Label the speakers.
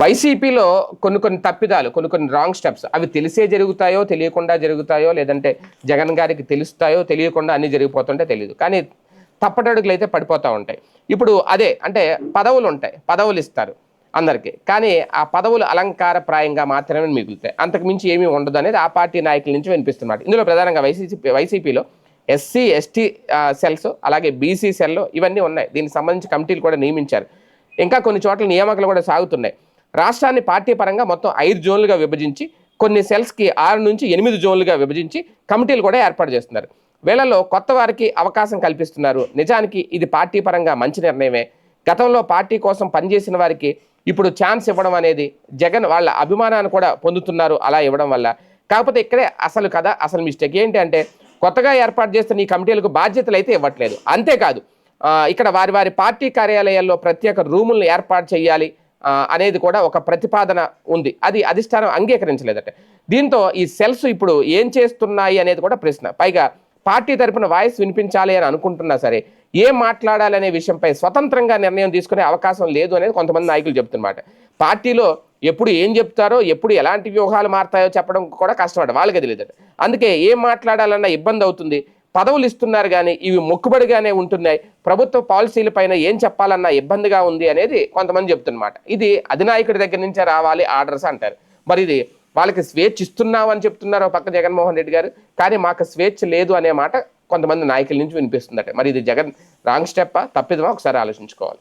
Speaker 1: వైసీపీలో కొన్ని కొన్ని తప్పిదాలు కొన్ని కొన్ని రాంగ్ స్టెప్స్ అవి తెలిసే జరుగుతాయో తెలియకుండా జరుగుతాయో లేదంటే జగన్ గారికి తెలుస్తాయో తెలియకుండా అన్ని జరిగిపోతుంటే తెలియదు కానీ తప్పటడుగులు అయితే పడిపోతూ ఉంటాయి. ఇప్పుడు అదే అంటే పదవులు ఉంటాయి. పదవులు ఇస్తారు అందరికీ. కానీ ఆ పదవులు అలంకారప్రాయంగా మాత్రమే మిగులుతాయి. అంతకు మించి ఏమీ ఉండదు అనేది ఆ పార్టీ నాయకుల నుంచి వినిపిస్తున్నమాట. ఇందులో ప్రధానంగా వైసీపీ వైసీపీలో ఎస్సీ ఎస్టీ సెల్స్ అలాగే బీసీ సెల్ ఇవన్నీ ఉన్నాయి. దీనికి సంబంధించి కమిటీలు కూడా నియమించారు. ఇంకా కొన్ని చోట్ల నియామకాలు కూడా సాగుతున్నాయి. రాష్ట్రాన్ని పార్టీ పరంగా మొత్తం ఐదు జోన్లుగా విభజించి కొన్ని సెల్స్కి ఆరు నుంచి ఎనిమిది జోన్లుగా విభజించి కమిటీలు కూడా ఏర్పాటు చేస్తున్నారు. వీళ్ళలో కొత్త వారికి అవకాశం కల్పిస్తున్నారు. నిజానికి ఇది పార్టీ పరంగా మంచి నిర్ణయమే. గతంలో పార్టీ కోసం పనిచేసిన వారికి ఇప్పుడు ఛాన్స్ ఇవ్వడం అనేది జగన్ వాళ్ళ అభిమానాన్ని కూడా పొందుతున్నారు అలా ఇవ్వడం వల్ల. కాకపోతే ఇక్కడే అసలు కదా అసలు మిస్టేక్ ఏంటి అంటే కొత్తగా ఏర్పాటు చేస్తున్న ఈ కమిటీలకు బాధ్యతలు అయితే ఇవ్వట్లేదు. అంతేకాదు ఇక్కడ వారి వారి పార్టీ కార్యాలయాల్లో ప్రత్యేక రూములను ఏర్పాటు చేయాలి. అనేది కూడా ఒక ప్రతిపాదన ఉంది. అది అధిష్టానం అంగీకరించలేదట. దీంతో ఈ సెల్స్ ఇప్పుడు ఏం చేస్తున్నాయి అనేది కూడా ప్రశ్న. పైగా పార్టీ తరపున వాయిస్ వినిపించాలి అని అనుకుంటున్నా సరే ఏం మాట్లాడాలి అనే విషయంపై స్వతంత్రంగా నిర్ణయం తీసుకునే అవకాశం లేదు అనేది కొంతమంది నాయకులు చెప్తున్నమాట. పార్టీలో ఎప్పుడు ఏం చెప్తారో ఎప్పుడు ఎలాంటి వ్యూహాలు మారుతాయో చెప్పడం కూడా కష్టమట. వాళ్ళకి తెలియదు అందుకే ఏం మాట్లాడాలన్న ఇబ్బంది అవుతుంది? పదవులు ఇస్తున్నారు కానీ ఇవి మొక్కుబడిగానే ఉంటున్నాయి. ప్రభుత్వ పాలసీల పైన ఏం చెప్పాలన్నా ఇబ్బందిగా ఉంది అనేది కొంతమంది చెప్తున్నమాట. ఇది అధినాయకుడి దగ్గర నుంచే రావాలి ఆర్డర్స్ అంటారు. మరి ఇది వాళ్ళకి స్వేచ్ఛ ఇస్తున్నాం అని చెప్తున్నారు పక్క జగన్మోహన్ రెడ్డి గారు. కానీ మాకు స్వేచ్ఛ లేదు అనే మాట కొంతమంది నాయకుల నుంచి వినిపిస్తుందట. మరి ఇది జగన్ రాంగ్ స్టెప్పా? తప్పిదమా? ఒకసారి ఆలోచించుకోవాలి.